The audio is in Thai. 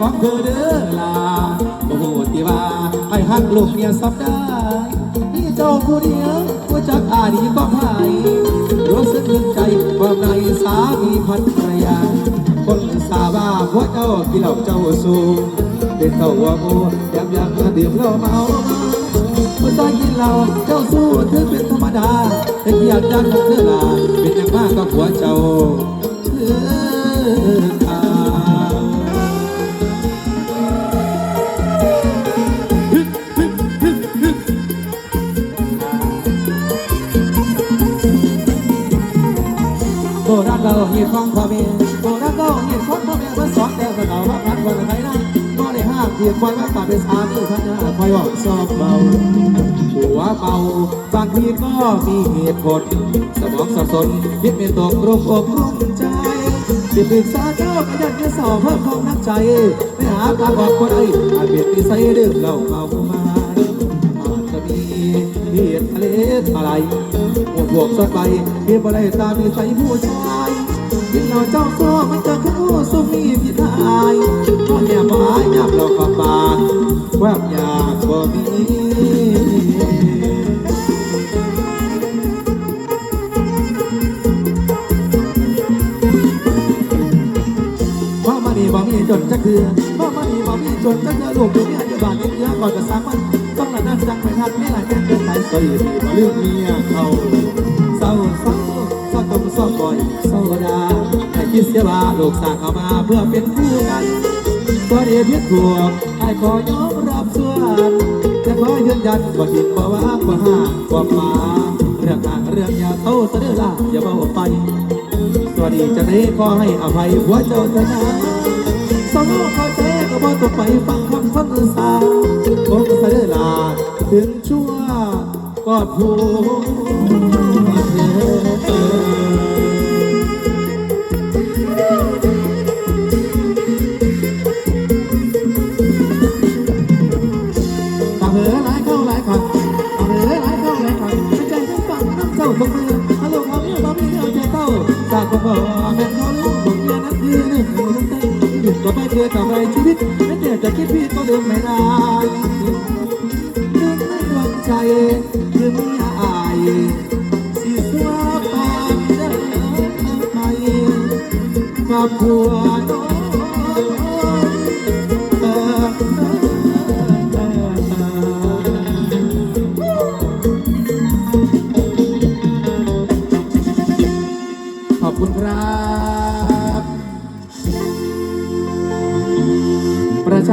ของเธอเด้อลาโอ้โหที่ว่าไอ้หักลูกเมียสับได้นี่เจ้าผู้เดียวว่าจักอาดีก็ไผ่รู้สึกลึกใจความในสามีพันรยา คนสาบ้าหัวเจ้ากินเหล้าเจ้าสูงเป็นเต่าหัวงูยำยำดื่มเหล้าเมาเมื่อตอนกินเหล้าเจ้าสู้ถือเป็นธรรมดาแต่อยากดังของเธอลาเป็นอย่าง ณเราเห็นของพ่อแม่โบราณเราเห็นของพ่อแม่มาสอนแต่ก็เอาว่าพันคนไทยนะบ่ได้ห้ามเพียงคอยว่าป่าเป็นสามีพันหน้าคอยบอกซอกเบาหัวเบาบางทีก็มีเหตุผล สมองสับสนคิดไม่ตกรุมอกรุมใจสิปรึกษาเจ้าก็ยันจะสอบเพิ่มความนักใจไม่หาทางออกคนใดอาจเปลี่ยนนิสัยเรื่องเราเมามาอาจจะมีเหตุทะเลทลายหมดพวกสดไปเพียงบ่ได้ตามมีใส่ผู้ชาย กินเจ้าซ้อมันจะเข้าสมีพิทายพ่อแม่บ่อายยับเราก็ปากความอยากบ่มีว่ามานี่บ่มีจนจะคือว่ามานี่บ่มีจนจะคือลูกอยู่เนี่ยอยู่บ้านเยอะก่อนจะสร้างมันต้องละนั่นจังไปทักไม่หลายแก่เกินไปสวยดีมาลืมเมียเขาเศร้าเศร้าเศร้าตมเศร้าบ่อยเศร้าดา คิดเสียว่าลูกสาเข้ามาเพื่อเป็นคู่กันก็เดียเพียรถูกไอ้ขอยอมรับส่วนแต่ขอยืนยันว่าทิดบ่ว่าบ่ห่างบ่มาเรื่องห่างเรื่องยาเท่าเสนอละอย่าเบาไปสวัสดีจะได้ขอให้อภัยหัวเจ้าเถอะนะสองเข้าใจก็บ่ต้องไปฟังคำพันสาคงเสด็จลาถึงชั่วก็ถูกเธอ ฟังน้ำเจ้าตกมือฮัลโหลเขาเนี่ยเราไม่เอกใจเต้าจากคนบอกแม่เขาเลี้ยงผมเนี่ยนั้นคือหนึ่งในน้ำใจหยุดก็ไม่เคยทำไรชีวิตไม่เดี๋ยวจะคิดผิดก็เดิมไม่ได้นึกไม่ดวงใจคือไม่อายสิสวาปานเดินไปกับผัวน้อง ድፍረታ